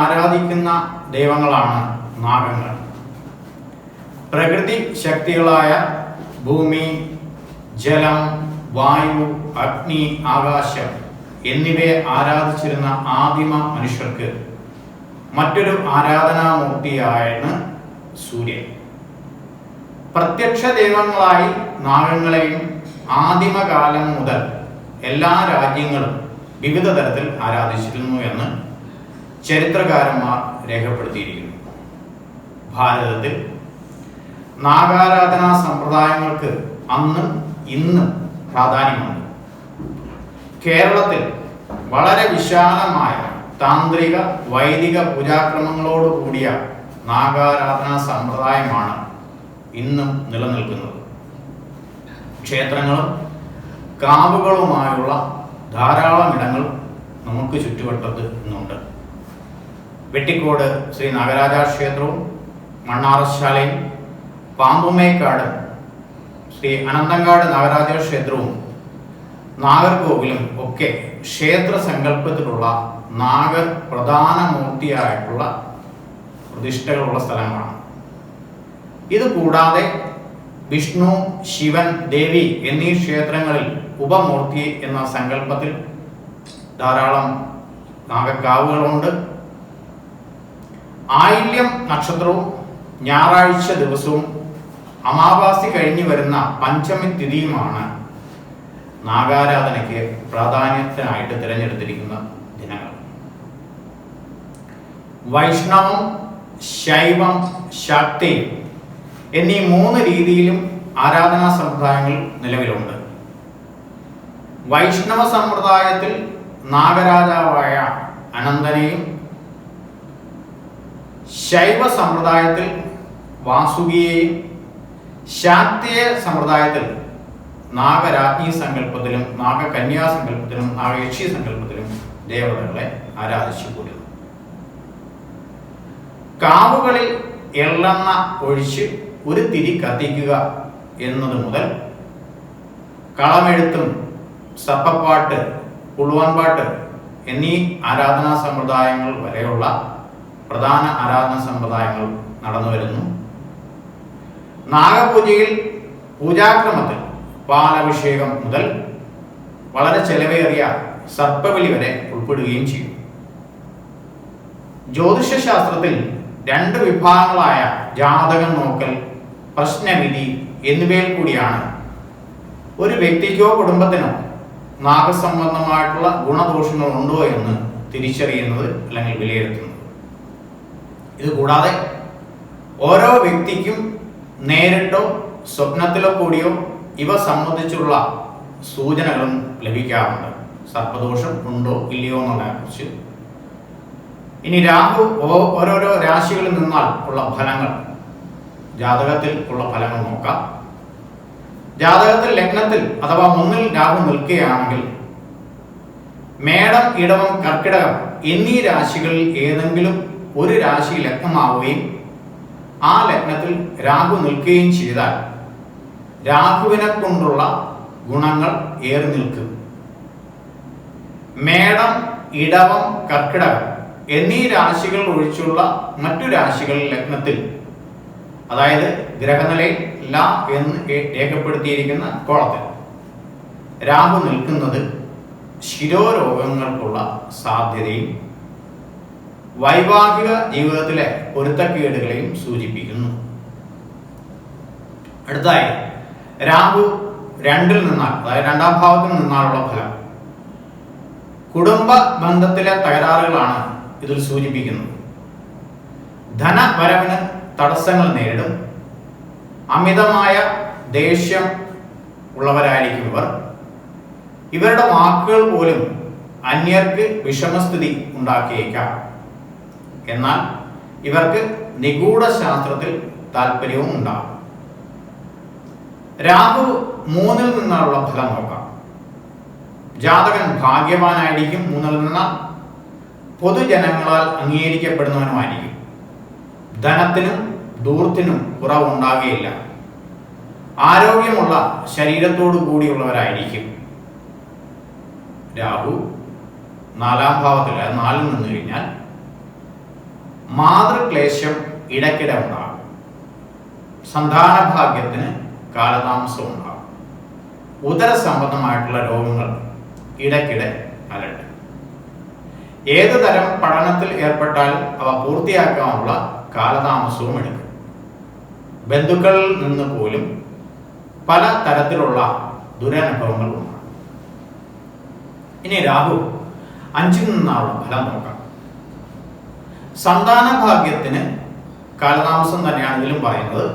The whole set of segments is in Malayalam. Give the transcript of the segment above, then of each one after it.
ആരാധിക്കുന്ന ദൈവങ്ങളാണ് നാഗങ്ങൾ. പ്രകൃതി ശക്തികളായ ഭൂമി ജലം വായു അഗ്നി ആകാശം എന്നിവയെ ആരാധിച്ചിരുന്ന ആദിമ മനുഷ്യർക്ക് മറ്റൊരു ആരാധനാമൂർത്തിയായാണ് സൂര്യൻ. പ്രത്യക്ഷ ദൈവങ്ങളായി നാഗങ്ങളെയും ആദിമകാലം മുതൽ എല്ലാ രാജ്യങ്ങളും വിവിധ തരത്തിൽ ആരാധിച്ചിരുന്നു എന്ന് ചരിത്രകാരന്മാർ രേഖപ്പെടുത്തിയിരിക്കുന്നു. ഭാരതത്തിൽ നാഗാരാധനാ സമ്പ്രദായങ്ങൾക്ക് അന്നും ഇന്നും പ്രാധാന്യമുണ്ട്. കേരളത്തിൽ വളരെ വിശാലമായ താന്ത്രിക വൈദിക പൂജാക്രമങ്ങളോട് കൂടിയ നാഗാരാധനാ സമ്പ്രദായമാണ് ഇന്നും നിലനിൽക്കുന്നത്. ക്ഷേത്രങ്ങളും കാവുകളുമായുള്ള ധാരാളം ഇടങ്ങൾ നമുക്ക് ചുറ്റുവട്ടത്ത് ഇന്നുണ്ട്. വെട്ടിക്കോട് ശ്രീ നാഗരാജ ക്ഷേത്രവും മണ്ണാറശാലയും പാമ്പുമേക്കാട് ശ്രീ അനന്തങ്കാട് നാഗരാജ ക്ഷേത്രവും നാഗർകോവിലും ഒക്കെ ക്ഷേത്ര സങ്കല്പത്തിലുള്ള നാഗർ പ്രധാന മൂർത്തിയായിട്ടുള്ള പ്രതിഷ്ഠകളുള്ള സ്ഥലങ്ങളാണ്. ഇത് കൂടാതെ വിഷ്ണു ശിവൻ ദേവി എന്നീ ക്ഷേത്രങ്ങളിൽ ഉപമൂർത്തി എന്ന സങ്കല്പത്തിൽ ധാരാളം നാഗക്കാവുകളുണ്ട്. ആയില്യം നക്ഷത്രവും ഞായറാഴ്ച ദിവസവും അമാവാസി കഴിഞ്ഞു വരുന്ന പഞ്ചമി തിഥിയുമാണ് നാഗാരാധനയ്ക്ക് പ്രാധാന്യത്തിനായിട്ട് തിരഞ്ഞെടുത്തിരിക്കുന്ന ദിനങ്ങൾ. വൈഷ്ണവം ശൈവം ശക്തി എന്നീ മൂന്ന് രീതിയിലും ആരാധനാ സമ്പ്രദായങ്ങൾ നിലവിലുണ്ട്. വൈഷ്ണവ സമ്പ്രദായത്തിൽ നാഗരാജാവായ അനന്തനെയും ശൈവ സമ്പ്രദായത്തിൽ വാസുകിയെയും ശാക്തീയ സമ്പ്രദായത്തിൽ നാഗരാജ്ഞി സങ്കല്പത്തിലും നാഗകന്യാ സങ്കല്പത്തിലും നാഗയക്ഷി സങ്കല്പത്തിലും ദേവതകളെ ആരാധിച്ചു പോരുന്നു. കാവുകളിൽ എള്ളെണ്ണ ഒഴിച്ച് ഒരു തിരി കത്തിക്കുക എന്നത് മുതൽ കളമെഴുത്തും സപ്പപ്പാട്ട് പുളുവാൻപാട്ട് എന്നീ ആരാധനാ സമ്പ്രദായങ്ങൾ വരെയുള്ള പ്രധാന ആരാധന സമ്പ്രദായങ്ങൾ നടന്നു വരുന്നു. നാഗപൂജയിൽ പൂജാക്രമത്തിൽ പാലഭിഷേകം മുതൽ വളരെ ചെലവേറിയ സർപ്പവിളി വരെ ഉൾപ്പെടുകയും ചെയ്യും. ജ്യോതിഷശാസ്ത്രത്തിൽ രണ്ട് വിഭാഗങ്ങളായ ജാതകം നോക്കൽ പ്രശ്നവിധി എന്നിവയിൽ കൂടിയാണ്. ഒരു വ്യക്തിക്കോ കുടുംബത്തിനോ നാഗസംബന്ധമായിട്ടുള്ള ഗുണദോഷങ്ങൾ ഉണ്ടോ എന്ന് തിരിച്ചറിയുന്നത് അല്ലെങ്കിൽ വിലയിരുത്തുന്നത്. ഇത് കൂടാതെ ഓരോ വ്യക്തിക്കും നേരിട്ടോ സ്വപ്നത്തിലോ കൂടിയോ ഇവ സംബന്ധിച്ചുള്ള സൂചനകളും ലഭിക്കാറുണ്ട്. സർപ്പദോഷം ഉണ്ടോ ഇല്ലയോ എന്നുള്ളതിനെ കുറിച്ച്. ഇനി രാഹു ഓരോരോ രാശികളിൽ നിന്നാൽ ഉള്ള ഫലങ്ങൾ. ജാതകത്തിൽ ഉള്ള ഫലങ്ങൾ നോക്കാം. ജാതകത്തിൽ ലഗ്നത്തിൽ അഥവാ ഒന്നിൽ രാഹു നിൽക്കുകയാണെങ്കിൽ മേടം ഇടവം കർക്കിടകം എന്നീ രാശികളിൽ ഏതെങ്കിലും ഒരു രാശി ലഗ്നമാവുകയും ആ ലഗ്നത്തിൽ രാഹു നിൽക്കുകയും ചെയ്താൽ രാഹുവിനെ കൊണ്ടുള്ള ഗുണങ്ങൾ ഏറി നിൽക്കും. മേടം ഇടവം കർക്കിടകം എന്നീ രാശികൾ ഒഴിച്ചുള്ള മറ്റു രാശികളിൽ ലഗ്നത്തിൽ അതായത് ഗ്രഹനിലയിൽ ല എന്ന് രേഖപ്പെടുത്തിയിരിക്കുന്ന കോളത്തിൽ രാഹു നിൽക്കുന്നത് ശിരോരോഗങ്ങൾക്കുള്ള സാധ്യതയും വൈവാഹിക ജീവിതത്തിലെ പൊരുത്തക്കേടുകളെയും സൂചിപ്പിക്കുന്നു. അടുത്തായി രാഹു രണ്ടിൽ നിന്നാൽ അതായത് രണ്ടാം ഭാവത്തിൽ നിന്നാലുള്ള ഫലം. കുടുംബ ബന്ധത്തിലെ തകരാറുകളാണ് ഇതിൽ സൂചിപ്പിക്കുന്നത്. ധനവരവിന് തടസ്സങ്ങൾ നേരിടും. അമിതമായ ദേഷ്യം ഉള്ളവരായിരിക്കും ഇവർ ഇവരുടെ വാക്കുകൾ പോലും അന്യർക്ക് വിഷമസ്ഥിതി ഉണ്ടാക്കിയേക്കാം. എന്നാൽ ഇവർക്ക് നിഗൂഢ ശാസ്ത്രത്തിൽ താല്പര്യവും ഉണ്ടാകും. രാഹു മൂന്നിൽ നിന്നുള്ള ഫലം നോക്കാം. ജാതകൻ ഭാഗ്യവാനായിരിക്കും മൂന്നിൽ നിന്ന്. പൊതുജനങ്ങളാൽ അംഗീകരിക്കപ്പെടുന്നവനുമായിരിക്കും. ധനത്തിനും ദൂർത്തിനും കുറവുണ്ടാകുകയില്ല. ആരോഗ്യമുള്ള ശരീരത്തോടു കൂടിയുള്ളവരായിരിക്കും. രാഹു നാലാം ഭാവത്തിൽ നാലിൽ നിന്ന് കഴിഞ്ഞാൽ മാതൃക്ലേശം ഇടയ്ക്കിടെ ഉണ്ടാകും. സന്താനഭാഗ്യത്തിന് കാലതാമസം ഉണ്ടാകും ഉദര സംബന്ധമായിട്ടുള്ള രോഗങ്ങൾ ഇടയ്ക്കിടെ അലട്ട്. ഏത് തരം പഠനത്തിൽ ഏർപ്പെട്ടാലും അവ പൂർത്തിയാക്കാനുള്ള കാലതാമസവും എടുക്കും. ബന്ധുക്കളിൽ നിന്ന് പോലും പല തരത്തിലുള്ള ദുരനുഭവങ്ങളുമാണ് ഇനി രാഹു അഞ്ചിൽ നിന്നുള്ള ഫലം നോക്കാം. സന്താന ഭാഗ്യത്തിന് കാലതാമസം തന്നെയാണെങ്കിലും പറയുന്നത്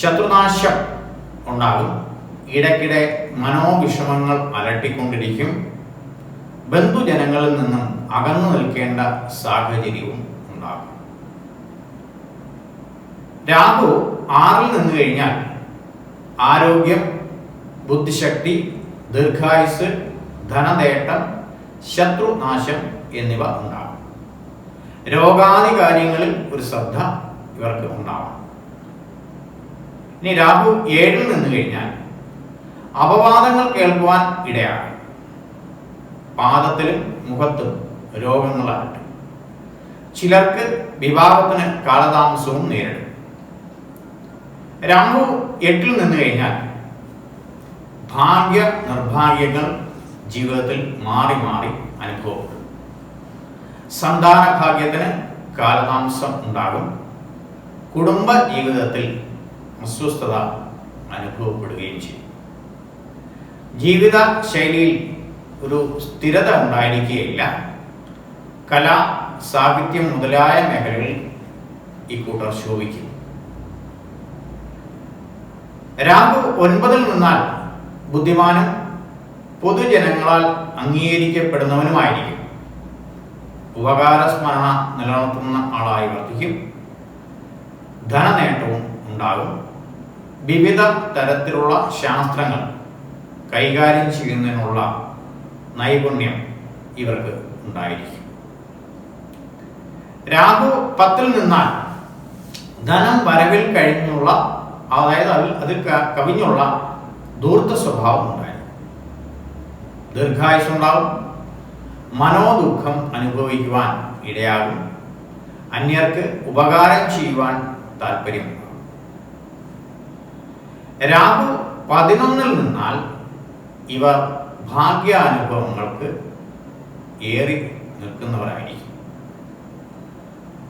ശത്രുനാശം ഉണ്ടാകും. ഇടയ്ക്കിടെ മനോവിഷമങ്ങൾ അലട്ടിക്കൊണ്ടിരിക്കും. ബന്ധുജനങ്ങളിൽ നിന്നും അകന്നു നിൽക്കേണ്ട സാഹചര്യവും ഉണ്ടാകും. രാഹു ആറിൽ നിന്ന് കഴിഞ്ഞാൽ ആരോഗ്യം ബുദ്ധിശക്തി ദീർഘായുസ് ധനനേട്ടം ശത്രുനാശം എന്നിവ ഉണ്ടാകും. രോഗാദി കാര്യങ്ങളിൽ ഒരു ശ്രദ്ധ ഇവർക്ക് ഉണ്ടാവണം. ഇനി രാഹു ഏഴിൽ നിന്ന് കഴിഞ്ഞാൽ അപവാദങ്ങൾ കേൾക്കുവാൻ ഇടയാകും പാദത്തിലും മുഖത്തും രോഗങ്ങളായിട്ട് ചിലർക്ക് വിവാഹത്തിന് കാലതാമസവും നേരിടും. രാഹു എട്ടിൽ നിന്ന് കഴിഞ്ഞാൽ ഭാഗ്യ നിർഭാഗ്യങ്ങൾ ജീവിതത്തിൽ മാറി മാറി അനുഭവപ്പെടും. സന്താന ഭാഗ്യത്തിന് കാലതാമസം ഉണ്ടാകും. കുടുംബ ജീവിതത്തിൽ അസ്വസ്ഥത അനുഭവപ്പെടുകയും ചെയ്യും. ജീവിത ശൈലിയിൽ ഒരു സ്ഥിരത ഉണ്ടായിരിക്കുകയില്ല. കല സാഹിത്യം മുതലായ മേഖലകളിൽ ഈ കൂട്ടർ ശോഭിക്കും. രാഹു ഒൻപതിൽ നിന്നാൽ ബുദ്ധിമാനും പൊതുജനങ്ങളാൽ അംഗീകരിക്കപ്പെടുന്നവനുമായിരിക്കും. ഉപകാരസ്മരണ നിലനിർത്തുന്ന ആളായി വർദ്ധിക്കും ധനനേട്ടവും ഉണ്ടാകും. വിവിധ തരത്തിലുള്ള ശാസ്ത്രങ്ങൾ കൈകാര്യം ചെയ്യുന്നതിനുള്ള നൈപുണ്യം ഇവർക്ക് ഉണ്ടായിരിക്കും. രാഹു പത്തിൽ നിന്നാൽ ധനം വരവിൽ കഴിഞ്ഞുള്ള അതായത് അതിൽ അതിൽ കവിഞ്ഞുള്ള ദൂർത്ത സ്വഭാവം ഉണ്ടായിരുന്നു ദീർഘായുസ് ഉണ്ടാവും മനോദുഃഖം അനുഭവിക്കുവാൻ ഇടയാകും. അന്യർക്ക് ഉപകാരം ചെയ്യുവാൻ താല്പര്യം രാഹു പതിനൊന്നിൽ നിന്നാൽ ഇവർ ഭാഗ്യാനുഭവങ്ങൾക്ക് ഏറി നിൽക്കുന്നവരായിരിക്കും.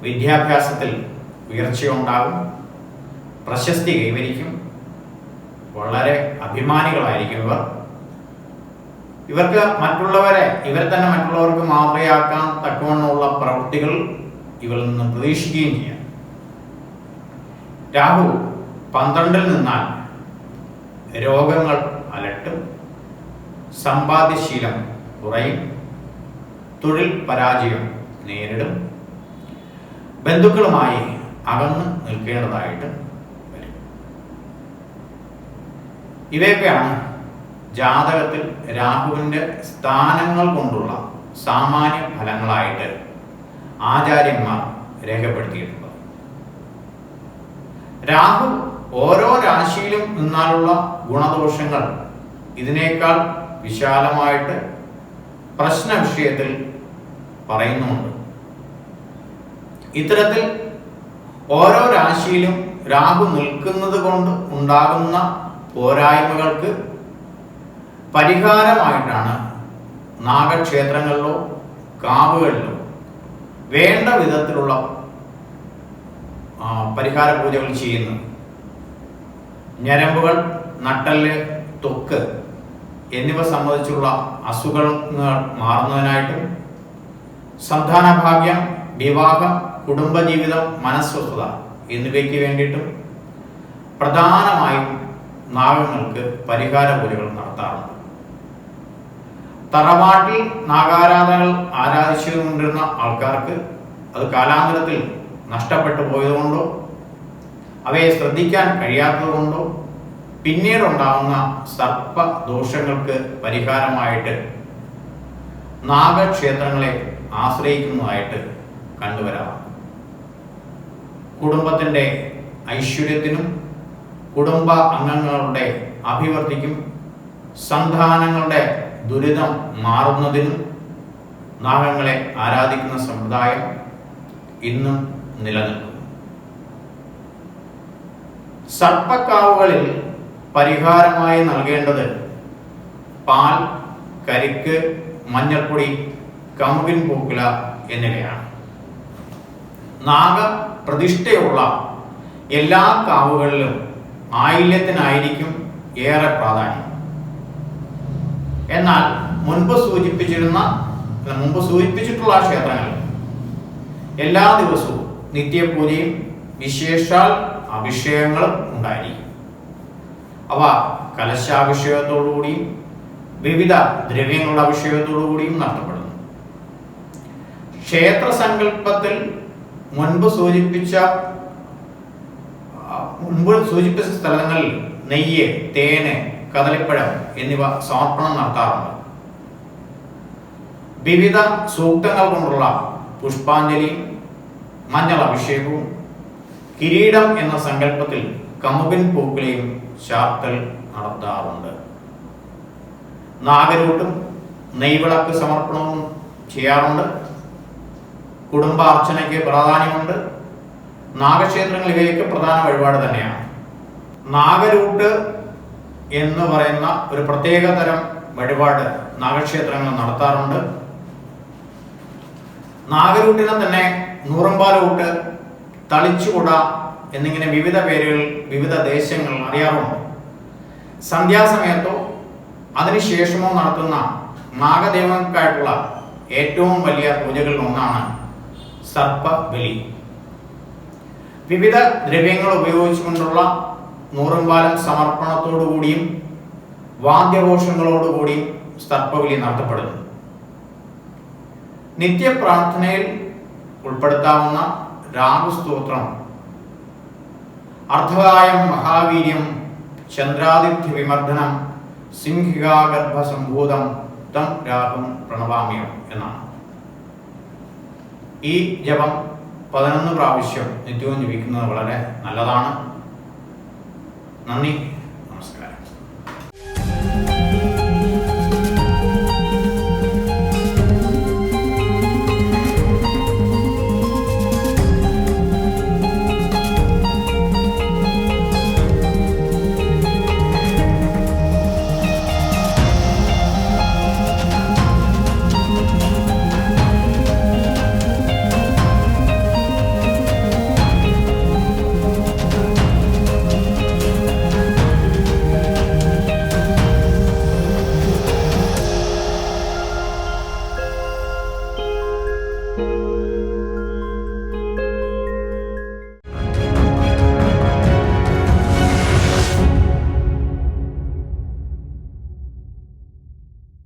വിദ്യാഭ്യാസത്തിൽ ഉയർച്ചയുണ്ടാകും. പ്രശസ്തി കൈവരിക്കും. വളരെ അഭിമാനികളായിരിക്കും ഇവർ. ഇവർക്ക് മറ്റുള്ളവരെ ഇവർ തന്നെ മറ്റുള്ളവർക്ക് മാതൃകയാക്കാൻ തക്കവണ്ണമുള്ള പ്രവൃത്തികൾ ഇവരിൽ നിന്ന് പ്രതീക്ഷിക്കുകയും ചെയ്യാം. രാഹു പന്ത്രണ്ടിൽ നിന്നാൽ രോഗങ്ങൾ അലട്ടും സമ്പാദ്യശീലം കുറയും തൊഴിൽ പരാജയം നേരിടും ബന്ധുക്കളുമായി അകന്ന് നിൽക്കേണ്ടതായിട്ട് വരും. ഇവയൊക്കെയാണ് ജാതകത്തിൽ രാഹുവിന്റെ സ്ഥാനങ്ങൾ കൊണ്ടുള്ള സാമാന്യ ഫലങ്ങളായിട്ട് ആചാര്യന്മാർ രേഖപ്പെടുത്തിയിട്ടുണ്ട്. രാഹു ഓരോ രാശിയിലും നിന്നാലുള്ള ഗുണദോഷങ്ങൾ ഇതിനേക്കാൾ വിശാലമായിട്ട് പ്രശ്ന വിഷയത്തിൽ പറയുന്നുണ്ട്. ഇത്തരത്തിൽ ഓരോ രാശിയിലും രാഹു നിൽക്കുന്നത് കൊണ്ട് ഉണ്ടാകുന്ന പോരായ്മകൾക്ക് പരിഹാരമായിട്ടാണ് നാഗക്ഷേത്രങ്ങളിലോ കാവുകളിലോ വേണ്ട വിധത്തിലുള്ള പരിഹാര പൂജകൾ ചെയ്യുന്നത്. ഞരമ്പുകൾ നട്ടൽ തൊക്ക് എന്നിവ സംബന്ധിച്ചുള്ള അസുഖങ്ങൾ മാറുന്നതിനായിട്ടും സന്താനഭാഗ്യം വിവാഹം കുടുംബജീവിതം മനസ്വസ്ഥത എന്നിവയ്ക്ക് വേണ്ടിയിട്ടും പ്രധാനമായും നാഗങ്ങൾക്ക് പരിഹാര പൂജകൾ നടത്താറുണ്ട്. തറവാട്ടിൽ നാഗാരാധനകൾ ആരാധിച്ചുകൊണ്ടിരുന്ന ആൾക്കാർക്ക് അത് കാലാന്തരത്തിൽ നഷ്ടപ്പെട്ടു പോയതുകൊണ്ടോ അവയെ ശ്രദ്ധിക്കാൻ കഴിയാത്തതുകൊണ്ടോ പിന്നീടുണ്ടാകുന്ന സർപ്പ ദോഷങ്ങൾക്ക് പരിഹാരമായിട്ട് നാഗക്ഷേത്രങ്ങളെ ആശ്രയിക്കുന്നതായിട്ട് കണ്ടുവരാം. കുടുംബത്തിന്റെ ഐശ്വര്യത്തിനും കുടുംബ അംഗങ്ങളുടെ അഭിവൃദ്ധിക്കും സന്താനങ്ങളുടെ ദുരിതം മാറുന്നതിനും നാഗങ്ങളെ ആരാധിക്കുന്ന സമ്പ്രദായം ഇന്നും നിലനിൽക്കുന്നു. സർപ്പക്കാവുകളിൽ പരിഹാരമായി നൽകേണ്ടത് പാൽ കരിക്ക് മഞ്ഞൾപ്പൊടി കമുകിൻ പൂക്കുല എന്നിവയാണ്. നാഗ പ്രതിഷ്ഠയുള്ള എല്ലാ കാവുകളിലും ആയില്യത്തിനായിരിക്കും ഏറെ പ്രാധാന്യം. എന്നാൽ മുൻപ് സൂചിപ്പിച്ചിരുന്ന മുമ്പ് സൂചിപ്പിച്ചിട്ടുള്ള ക്ഷേത്രങ്ങൾ. എല്ലാ ദിവസവും നിത്യപൂജയും വിശേഷാൽ അഭിഷേകങ്ങളും ഉണ്ടായിരിക്കും. അവ കലശാഭിഷേകത്തോടുകൂടിയും വിവിധ ദ്രവ്യങ്ങളുടെ അഭിഷേകത്തോടുകൂടിയും നടത്തപ്പെടുന്നു. ക്ഷേത്ര സങ്കല്പത്തിൽ മുൻപ് സൂചിപ്പിച്ച മുൻപ് സൂചിപ്പിച്ച സ്ഥലങ്ങളിൽ നെയ്യ് തേന് കദളിപ്പഴം എന്നിവ സമർപ്പണം നടത്താറുണ്ട്. വിവിധ സൂക്തങ്ങൾ കൊണ്ടുള്ള പുഷ്പാഞ്ജലിയും മഞ്ഞൾ അഭിഷേകവും കിരീടം എന്ന സങ്കല്പത്തിൽ കമുകൻ പൂക്കളെയും ചാർത്തൽ നടത്താറുണ്ട്. നാഗരൂട്ടും നെയ്വിളക്ക് സമർപ്പണവും ചെയ്യാറുണ്ട്. കുടുംബാർച്ചനയ്ക്ക് പ്രാധാന്യമുണ്ട്. നാഗക്ഷേത്രങ്ങൾ ഇവയൊക്കെ പ്രധാന വഴിപാട് തന്നെയാണ്. നാഗരൂട്ട് എന്ന് പറയുന്ന ഒരു പ്രത്യേക തരം വഴിപാട് നാഗക്ഷേത്രങ്ങൾ നടത്താറുണ്ട്. നാഗരൂട്ടിനെ തന്നെ നൂറമ്പാലൂട്ട് തളിച്ചുകുട എന്നിങ്ങനെ വിവിധ പേരുകൾ വിവിധ ദേശങ്ങൾ അറിയാറുണ്ട്. സന്ധ്യാസമയത്തോ അതിനുശേഷമോ നടത്തുന്ന നാഗദേവങ്ങൾക്കായിട്ടുള്ള ഏറ്റവും വലിയ പൂജകളിൽ ഒന്നാണ് സർപ്പബലി. വിവിധ ദ്രവ്യങ്ങൾ ഉപയോഗിച്ചുകൊണ്ടുള്ള നൂറുംപാലം സമർപ്പണത്തോടുകൂടിയും വാദ്യഘോഷങ്ങളോടുകൂടിയും സർപ്പബലി നടത്തപ്പെടുന്നു. നിത്യപ്രാർത്ഥനയിൽ ഉൾപ്പെടുത്താവുന്ന രാഹുസ്തോത്രം അർദ്ധകായം മഹാവീര്യം ചന്ദ്രാദിത്യ വിമർദ്ദനം സിംഹികാഗർഭസംഭൂതം തം രാഹും പ്രണവാമ്യം എന്നാണ്. ഈ ജപം പതിനൊന്ന് പ്രാവശ്യം നിത്യവും ജപിക്കുന്നത് വളരെ നല്ലതാണ്. നന്ദി. നമസ്കാരം.